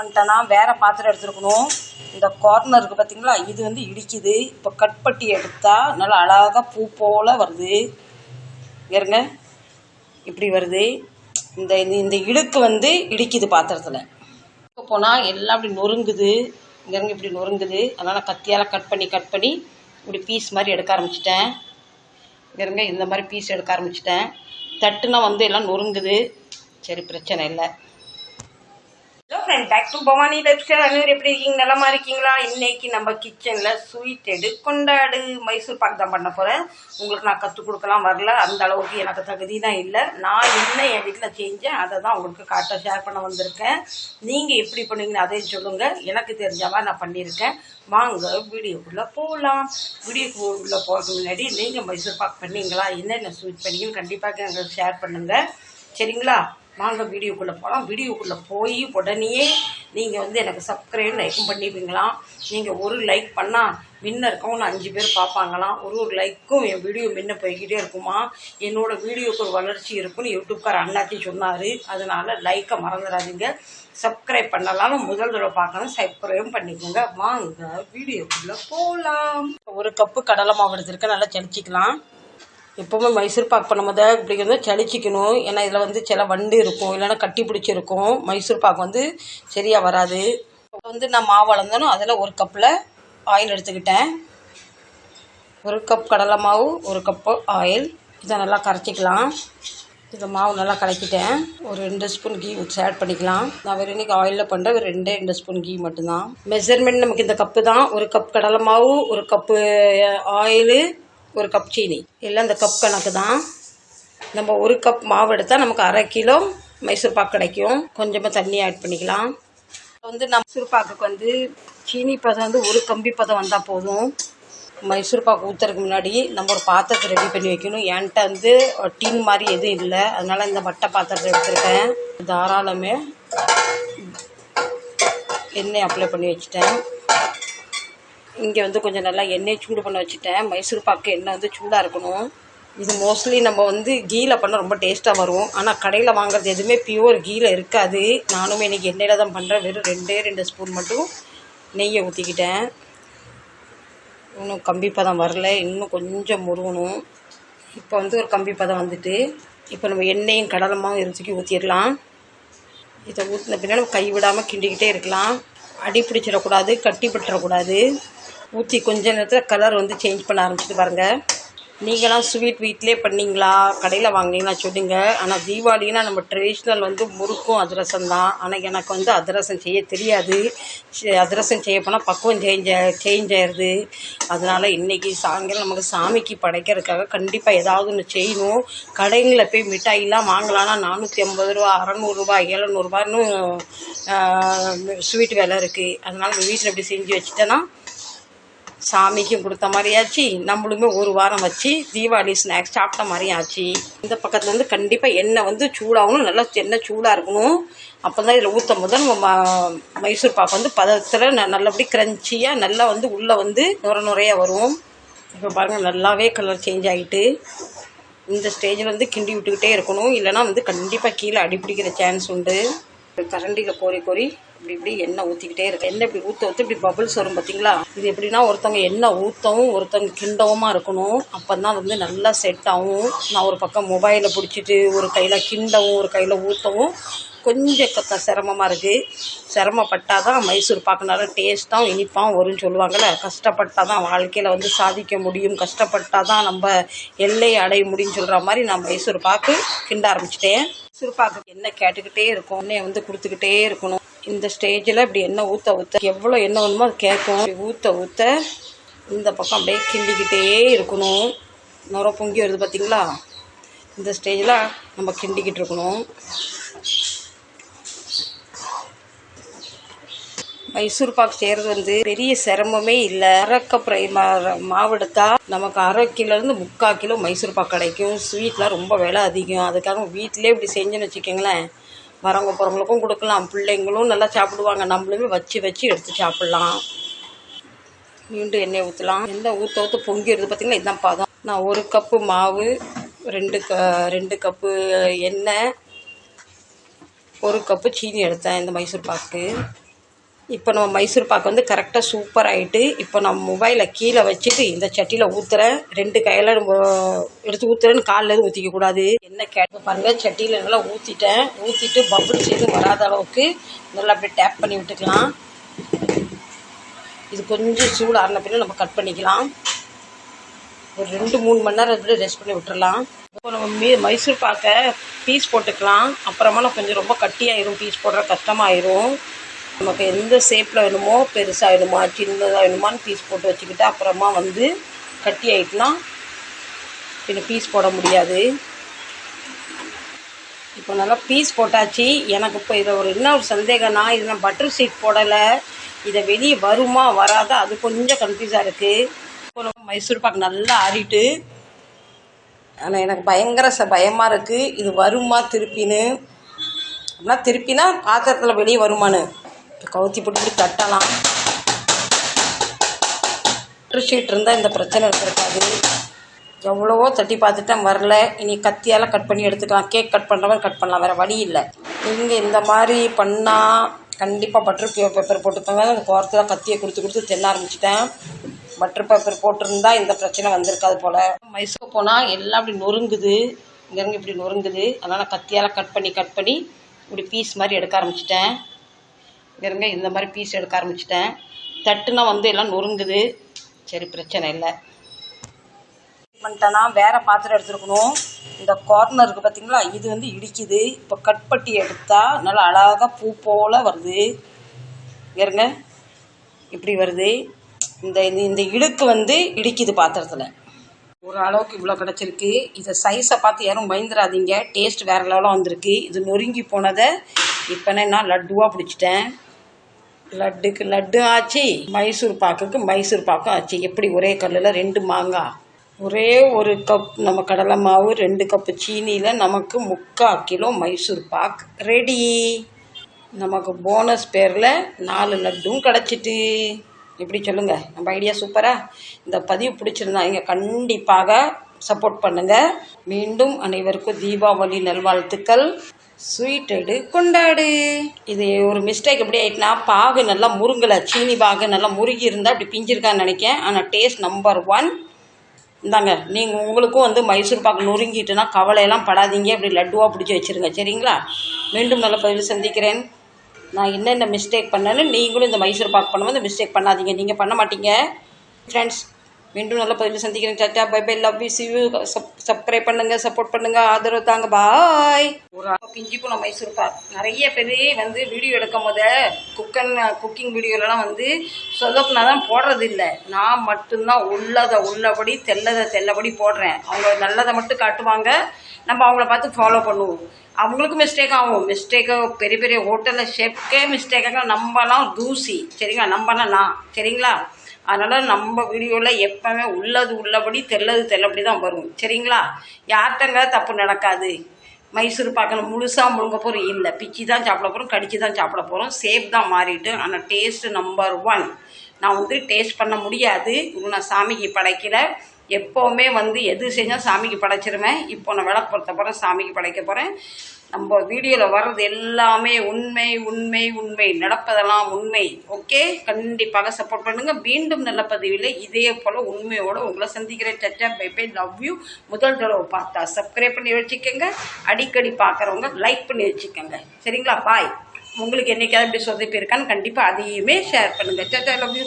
பண்ணிட்டேன்னா வேறு பாத்திரம் எடுத்துருக்கணும். இந்த கார்னர் இருக்குது பார்த்தீங்களா இது வந்து இடிக்குது. இப்போ கட் பட்டி எடுத்தால் நல்லா அழகாக பூ போல் வருது. இருங்க இப்படி வருது. இந்த இந்த- இந்த இடுக்கு வந்து இடிக்குது பாத்திரத்தில். போனால் எல்லாம் இப்படி நொறுங்குது. இங்கேருந்து இப்படி நொறுங்குது. அதனால் கத்தியால் கட் பண்ணி கட் பண்ணி இப்படி பீஸ் மாதிரி எடுக்க ஆரம்பிச்சிட்டேன். இங்கேருங்க இந்த மாதிரி பீஸ் எடுக்க ஆரம்பிச்சிட்டேன். தட்டுனா வந்து எல்லாம் நொறுங்குது. சரி பிரச்சனை இல்லை. Hello back to Bhavani life அனைவரும் எப்படி இருக்கீங்க? நல்லமா இருக்கீங்களா? இன்னைக்கு நம்ம கிச்சனில் ஸ்வீட் எடு கொண்டாடு மைசூர் பாக் தான் பண்ண போகிறேன் உங்களுக்கு நான் கற்றுக் கொடுக்கலாம். வரல. அந்த அளவுக்கு எனக்கு தகுதி தான் இல்லை. நான் என்ன என் வீட்டில் செஞ்சேன் அதை தான் உங்களுக்கு காட்ட ஷேர் பண்ண வந்திருக்கேன். நீங்கள் எப்படி பண்ணுவீங்கன்னு அதையும் சொல்லுங்கள் எனக்கு தெரிஞ்சவா நான் பண்ணியிருக்கேன். வாங்க வீடியோக்குள்ளே போகலாம் வீடியோக்குள்ளே போகிறதுக்கு முன்னாடி நீங்கள் மைசூர் பாக் பண்ணீங்களா? என்னென்ன ஸ்வீட் பண்ணீங்கன்னு கண்டிப்பாக எங்களுக்கு ஷேர் பண்ணுங்கள் சரிங்களா? வாங்க வீடியோக்குள்ளே போகலாம் வீடியோக்குள்ளே போய் உடனே நீங்கள் வந்து எனக்கு சப்ஸ்கிரைப் லைக்கும் பண்ணிப்பீங்களாம் நீங்கள் ஒரு லைக் பண்ணால் முன்ன இருக்கவங்க அஞ்சு பேர் பார்ப்பாங்களாம். ஒரு ஒரு லைக்கும் என் வீடியோ முன்ன போய்கிட்டே இருக்குமா? என்னோட வீடியோக்கு ஒரு வளர்ச்சி இருக்குன்னு யூடியூப்கார் அண்ணாச்சி சொன்னார். அதனால் லைக்கை மறந்துடாதீங்க. சப்ஸ்கிரைப் பண்ணலாம் முதல் தடவை பார்க்கணும் சப்ஸ்கிரைபும் பண்ணிக்கோங்க. வாங்க வீடியோக்குள்ளே போகலாம் ஒரு கப்பு கடலை மாவு எடுத்திருக்கேன். நல்லா தெளிச்சிக்கலாம் எப்போவுமே மைசூர் பாக் பண்ணும்போது இப்படி வந்து சளிச்சிக்கணும் ஏன்னா இதில் வந்து சில வண்டு இருக்கும். இல்லைன்னா கட்டி பிடிச்சிருக்கும். மைசூர் பாக் வந்து சரியாக வராது. வந்து நான் மாவு அளந்தனும் அதில் ஒரு கப்பில் ஆயில் எடுத்துக்கிட்டேன். ஒரு கப் கடலை மாவு ஒரு கப்பு ஆயில். இதை நல்லா கரைச்சிக்கலாம். இந்த மாவு நல்லா கலக்கிட்டேன் ஒரு ரெண்டு ஸ்பூன் கீ ஊற்றி ஆட் பண்ணிக்கலாம். நான் வேறு இன்றைக்கி ஆயிலில் பண்ணுறேன் ஒரு ரெண்டே ரெண்டு ஸ்பூன் கீ மட்டும்தான். மெஷர்மெண்ட் நமக்கு இந்த கப்பு தான். ஒரு கப் கடலை மாவு ஒரு கப்பு ஆயிலு ஒரு கப் சீனி எல்லாம் இந்த கப் கணக்கு தான் நம்ம ஒரு கப் மாவு எடுத்தால் நமக்கு அரை கிலோ மைசூர் பாக்கு கிடைக்கும். கொஞ்சமாக தண்ணி ஆட் பண்ணிக்கலாம். வந்து நம்ம மைசூர் பாக்குக்கு வந்து சீனி பதம் வந்து ஒரு கம்பி பதம் வந்தால் போதும். மைசூர் பாக்கு ஊற்றுறதுக்கு முன்னாடி நம்ம ஒரு பாத்திரத்தை ரெடி பண்ணி வைக்கணும். என்கிட்ட வந்து டீன் மாதிரி எதுவும் இல்லை. அதனால் இந்த வட்டை பாத்திரத்தை எடுத்துருக்கேன். தாராளமே எண்ணெய் அப்ளை பண்ணி வச்சுட்டேன். இங்கே வந்து கொஞ்சம் நல்லா எண்ணெய் சூடு பண்ண வச்சுட்டேன். மைசூர் பாக்கு எண்ணெய் வந்து சூடாக இருக்கணும். இது மோஸ்ட்லி நம்ம வந்து கீயில் பண்ண ரொம்ப டேஸ்ட்டாக வரும். ஆனால் கடையில் வாங்குறது எதுவுமே பியூர் கீயில் இருக்காது. நானுமே இன்றைக்கி எண்ணெயில் தான் பண்ணுறேன் வெறும் ரெண்டே ரெண்டு ஸ்பூன் மட்டும் நெய்யை ஊற்றிக்கிட்டேன் இன்னும் கம்பி பதம் வரல. இன்னும் கொஞ்சம் முருகணும். இப்போ வந்து ஒரு கம்பி பதம் வந்துட்டு இப்போ நம்ம எண்ணெயும் கடலமாவும் இருந்துக்கி ஊற்றிடலாம் இதை ஊற்றின பின்னாடி கை விடாமல் கிண்டிக்கிட்டே இருக்கலாம். அடி பிடிச்சிடக்கூடாது கட்டி பட்டுறக்கூடாது ஊற்றி கொஞ்ச நேரத்தில் கலர் வந்து சேஞ்ச் பண்ண ஆரம்பிச்சிட்டு பாருங்கள் நீங்களாம் ஸ்வீட் வீட்டிலே பண்ணீங்களா? கடையில் வாங்கினீங்களா சொல்லுங்க. ஆனால் தீபாவளினா நம்ம ட்ரெடிஷ்னல் வந்து முறுக்கும் அதிரசம் தான். ஆனால் எனக்கு வந்து அதிரசம் செய்ய தெரியாது. அதிரசம் செய்ய போனால் பக்குவம் சேஞ்ச் சேஞ்ச் ஆயிடுது அதனால் இன்றைக்கி சாயங்காலம் நமக்கு சாமிக்கு படைக்கிறதுக்காக கண்டிப்பாக ஏதாவது ஒன்று செய்யணும். கடைங்களில் போய் மிட்டாயெல்லாம் வாங்கலாம்னா நானூற்றி ஐம்பது ரூபா அறநூறுரூபா ஏழுநூறுபான்னு ஸ்வீட் விலை இருக்குது அதனால் நம்ம வீட்டில் இப்படி செஞ்சு வச்சுட்டேன்னா சாமிக்கும் கொடுத்த மாதிரியாச்சு. நம்மளுமே ஒரு வாரம் வச்சு தீபாவளி ஸ்நாக்ஸ் சாப்பிட்ட மாதிரியும் ஆச்சு இந்த பக்கத்தில் வந்து கண்டிப்பாக எண்ணெய் வந்து சூடாகணும். நல்லா எண்ணெய் சூடாக இருக்கணும். அப்போ தான் இதில் ஊற்றும் போது நம்ம ம- மைசூர் பாக்கு வந்து பதத்தில் ந நல்லபடி க்ரன்ச்சியாக நல்லா வந்து உள்ளே வந்து நுர நுறையாக வரும். இப்போ பாருங்கள் நல்லாவே கலர் சேஞ்ச் ஆகிட்டு இந்த ஸ்டேஜில் வந்து கிண்டி விட்டுக்கிட்டே இருக்கணும். இல்லைன்னா வந்து கண்டிப்பாக கீழே அடிப்பிடிக்கிற சான்ஸ் உண்டு. கரண்டியில் கோரி கோரி இப்படி இப்படி எண்ணெய் ஊற்றிக்கிட்டே இருக்கு. எண்ணெய் இப்படி ஊற்ற ஊற்ற இப்படி பபுள்ஸ் வரும் பார்த்தீங்களா இது எப்படின்னா ஒருத்தவங்க எண்ணெய் ஊற்றவும் ஒருத்தவங்க கிண்டவமாக இருக்கணும். அப்போ தான் வந்து நல்லா செட் ஆகும் நான் ஒரு பக்கம் மொபைலை பிடிச்சிட்டு ஒரு கையில் கிண்டவும் ஒரு கையில் ஊற்றவும் கொஞ்சம் கத்த சிரமமாக இருக்குது சிரமப்பட்டால் தான் மைசூர் பார்க்கனால டேஸ்ட்டாகவும் இனிப்பாகவும் வரும்னு சொல்லுவாங்கள்ல கஷ்டப்பட்டால் தான் வாழ்க்கையில் வந்து சாதிக்க முடியும். கஷ்டப்பட்டால் தான் நம்ம எல்லையை அடைய முடியும்னு சொல்கிற மாதிரி நான் மைசூர் பாக்கு கிண்ட ஆரம்பிச்சிட்டேன். மைசூர் பாக்கு என்ன கேட்டுக்கிட்டே இருக்கும். எண்ணெயை வந்து கொடுத்துக்கிட்டே இருக்கணும். இந்த ஸ்டேஜில் இப்படி எண்ணெய் ஊற்ற ஊற்ற எவ்வளோ எண்ணெய் வேணுமோ அது கேட்கும் ஊற்ற ஊற்ற இந்த பக்கம் அப்படியே கிண்டிக்கிட்டே இருக்கணும். நுர பொங்கி வருது பார்த்தீங்களா இந்த ஸ்டேஜில் நம்ம கிண்டிக்கிட்டு இருக்கணும். மைசூர் பாக் செய்கிறது வந்து பெரிய சிரமமே இல்லை. அரை கப் மா- நமக்கு அரை கிலோலேருந்து முக்கால் கிலோ மைசூர் பாக் கிடைக்கும். ஸ்வீட்லாம் ரொம்ப விலை அதிகம். அதுக்காக வீட்டிலே இப்படி செஞ்சுன்னு வச்சுக்கோங்களேன். வரவங்க போகிறவங்களுக்கும் கொடுக்கலாம். பிள்ளைங்களும் நல்லா சாப்பிடுவாங்க. நம்மளுமே வச்சு வச்சு எடுத்து சாப்பிட்லாம். மீண்டும் எண்ணெய் ஊற்றலாம் எந்த ஊற்ற ஊற்ற பொங்கிடுது பார்த்திங்கன்னா இதுதான் பதம். நான் ஒரு கப்பு மாவு ரெண்டு க ரெண்டு கப்பு எண்ணெய் ஒரு கப்பு சீனி எடுத்தேன் இந்த மைசூர் பாக்கு. இப்போ நம்ம மைசூர் பாக்கு வந்து கரெக்டாக சூப்பர் ஆகிட்டு இப்போ நம்ம மொபைலை கீழே வச்சுட்டு இந்த சட்டியில் ஊற்றுறேன் ரெண்டு கையில் நம்ம எடுத்து ஊற்றுறேன்னு காலில் எதுவும் ஊற்றிக்க கூடாது. என்ன கேட்டு பாருங்கள் சட்டியில் நல்லா ஊற்றிட்டேன் ஊற்றிட்டு பபுள்ஸ் எதுவும் வராத அளவுக்கு நல்லா அப்படியே டேப் பண்ணி விட்டுக்கலாம். இது கொஞ்சம் சூடு ஆறின பின்ன நம்ம கட் பண்ணிக்கலாம். ஒரு ரெண்டு மூணு மணி நேரம் அப்படியே ரெஸ்ட் பண்ணி விட்டுறலாம். இப்போ நம்ம மீ மைசூர் பாக்கை பீஸ் போட்டுக்கலாம். அப்புறமா நான் கொஞ்சம் ரொம்ப கட்டியாயிரும் பீஸ் போடுற கஷ்டமாயிரும். நமக்கு எந்த ஷேப்பில் வேணுமோ பெருசாக வேணுமா சின்னதாக வேணுமான்னு பீஸ் போட்டு வச்சுக்கிட்டு அப்புறமா வந்து கட்டி ஆகிட்டுனா பின்ன பீஸ் போட முடியாது. இப்போ நல்லா பீஸ் போட்டாச்சு. எனக்கு இப்போ இதை ஒரு என்ன ஒரு சந்தேகம்னா இது நான் பட்டர் சீட் போடலை. இதை வெளியே வருமா வராதா? அது கொஞ்சம் கன்ஃபியூஸாக இருக்குது இப்போ மைசூர் பாக்கு நல்லா ஆடிட்டு ஆனால் எனக்கு பயங்கர ச பயமாக இருக்குது இது வருமா திருப்பின்னு? அப்படின்னா திருப்பினா பாத்திரத்தில் வெளியே வருமான்னு. கவுத்தி போட்டு இப்படி தட்டலாம். ஷீட் இருந்தால் இந்த பிரச்சனை இருந்திருக்காது. எவ்வளவோ தட்டி பார்த்துட்டேன் வரல. இனி கத்தியால் கட் பண்ணி எடுத்துக்கலாம். கேக் கட் பண்ணுற மாதிரி கட் பண்ணலாம். வேறு வழி இல்லை. நீங்கள் இந்த மாதிரி பண்ணால் கண்டிப்பாக பட்டர் பேப்பர் போட்டுக்கோங்க அந்த கோரத்தில் கத்தியை கொடுத்து கொடுத்து தென்ன ஆரம்பிச்சிட்டேன். பட்டர் பேப்பர் போட்டிருந்தா இந்த பிரச்சனை வந்திருக்காது போல். மைசூர் போனால் எல்லாம் இப்படி நொறுங்குது. இங்கேருந்து இப்படி நொறுங்குது. அதனால் கத்தியால் கட் பண்ணி கட் பண்ணி இப்படி பீஸ் மாதிரி எடுக்க ஆரம்பிச்சிட்டேன். இருங்க இந்த மாதிரி பீஸ் எடுக்க ஆரம்பிச்சிட்டேன். தட்டுனா வந்து எல்லாம் நொறுங்குது. சரி பிரச்சனை இல்லை. பண்ணிட்டேன்னா வேறு பாத்திரம் எடுத்துருக்கணும். இந்த கார்னர் இருக்குது பார்த்தீங்களா இது வந்து இடிக்குது. இப்போ கட்பட்டி எடுத்தால் நல்லா அழகாக பூ போல் வருது. இருங்க இப்படி வருது. இந்த இந்த- இந்த இடுக்கு வந்து இடிக்குது பாத்திரத்தில். ஒரு அளவுக்கு இவ்வளோ கிடச்சிருக்கு. இதை சைஸை பார்த்து யாரும் பயந்துடாதீங்க டேஸ்ட் வேறு லெவலாக வந்திருக்கு. இது நொறுங்கி போனதை இப்போ நான் லட்டுவாக பிடிச்சிட்டேன். லட்டுக்கு லட்டு ஆச்சு மைசூர் பாக்குக்கு மைசூர் பாக்கும் ஆச்சு. எப்படி ஒரே கல்லில் ரெண்டு மாங்காய் ஒரே ஒரு கப் நம்ம கடலை மாவு ரெண்டு கப்பு சீனியில் நமக்கு முக்கால் கிலோ மைசூர் பாக் ரெடி நமக்கு போனஸ் பேரில் நாலு லட்டும் கிடச்சிட்டு. எப்படி சொல்லுங்கள் நம்ம ஐடியா சூப்பரா இந்த பதிவு பிடிச்சிருந்தா இங்கே கண்டிப்பாக சப்போர்ட் பண்ணுங்கள் மீண்டும் அனைவருக்கும் தீபாவளி நல்வாழ்த்துக்கள். ஸ்வீட் எடு கொண்டாடு. இது ஒரு மிஸ்டேக் எப்படி ஆயிட்டுனா பாகு நல்லா முருங்கலை சீனி பாகு நல்லா முருகி இருந்தால் இப்படி பிஞ்சிருக்கான்னு நினைக்கேன். ஆனால் டேஸ்ட் நம்பர் ஒன் இந்தாங்க நீங்கள் உங்களுக்கும் வந்து மைசூர் பாக்கு நொறுங்கிட்டுனா கவலையெல்லாம் படாதீங்க. அப்படி லட்டுவாக பிடிச்சி வச்சுருங்க சரிங்களா? மீண்டும் நல்ல பதில் சந்திக்கிறேன். நான் என்னென்ன மிஸ்டேக் பண்ணேன்னு நீங்களும் இந்த மைசூர் பாக் பண்ணும்போது மிஸ்டேக் பண்ணாதீங்க. நீங்கள் பண்ண மாட்டீங்க. ஃப்ரெண்ட்ஸ் மீண்டும் நல்ல பதில் சந்திக்கிறேன். சாச்சா bye bye love you see you sub subscribe பண்ணுங்க சப்போர்ட் பண்ணுங்க ஆதரவு தாங்க. பாய் பிஞ்சி போன மைசூர் பாக். நிறைய பேர் வந்து வீடியோ எடுக்கும் போது குக்கன் குக்கிங் வீடியோலலாம் வந்து சொதப்புனா தான் போடுறது இல்லை. நான் மட்டும்தான் உள்ளதை உள்ளபடி தெல்லதை தெல்லபடி போடுறேன். அவங்க நல்லதை மட்டும் காட்டுவாங்க. நம்ம அவங்கள பார்த்து ஃபாலோ பண்ணுவோம். அவங்களுக்கும் மிஸ்டேக் ஆகும். மிஸ்டேக்கு பெரிய பெரிய ஹோட்டலில் ஷெஃப்கே மிஸ்டேக்காக நம்மலாம் தூசி. சரிங்களா? நம்மலாம் நான். சரிங்களா? அதனால் நம்ம வீடியோவில் எப்போவுமே உள்ளது உள்ளபடி தெல்லது தெல்லபடி தான் வரும். சரிங்களா? யார்கிட்டங்க தப்பு நடக்காது. மைசூர் பார்க்கணும் முழுசாக முழுங்க போகிறோம் இல்லை பிச்சு தான் சாப்பிட போகிறோம் கடிச்சு தான் சாப்பிட போகிறோம் சேஃப் தான் மாறிட்டு ஆனால் டேஸ்ட்டு நம்பர் ஒன் நான் வந்து டேஸ்ட் பண்ண முடியாது. நான் சாமிக்கு படைக்கல. எப்போவுமே வந்து எது செஞ்சால் சாமிக்கு படைச்சிருவேன். இப்போ நான் விளக்கு பொறுத்த போகிறேன் சாமிக்கு படைக்க போகிறேன் நம்ம வீடியோவில் வர்றது எல்லாமே உண்மை உண்மை உண்மை. நடப்பதெல்லாம் உண்மை. ஓகே கண்டிப்பாக சப்போர்ட் பண்ணுங்கள் மீண்டும் நல்ல பதிவில் இதே போல் உண்மையோட உங்களை சந்திக்கிறேன். சச்சா பை பை லவ் யூ முதல் தடவை பார்த்தா சப்ஸ்கிரைப் பண்ணி வச்சுக்கோங்க. அடிக்கடி பார்க்குறவங்க லைக் பண்ணி வச்சுக்கோங்க. சரிங்களா? பாய் உங்களுக்கு என்னைக்காவது இப்படி சொதப்பி இருக்கான்னு கண்டிப்பாக அதையுமே ஷேர் பண்ணுங்கள் சச்சா லவ் யூ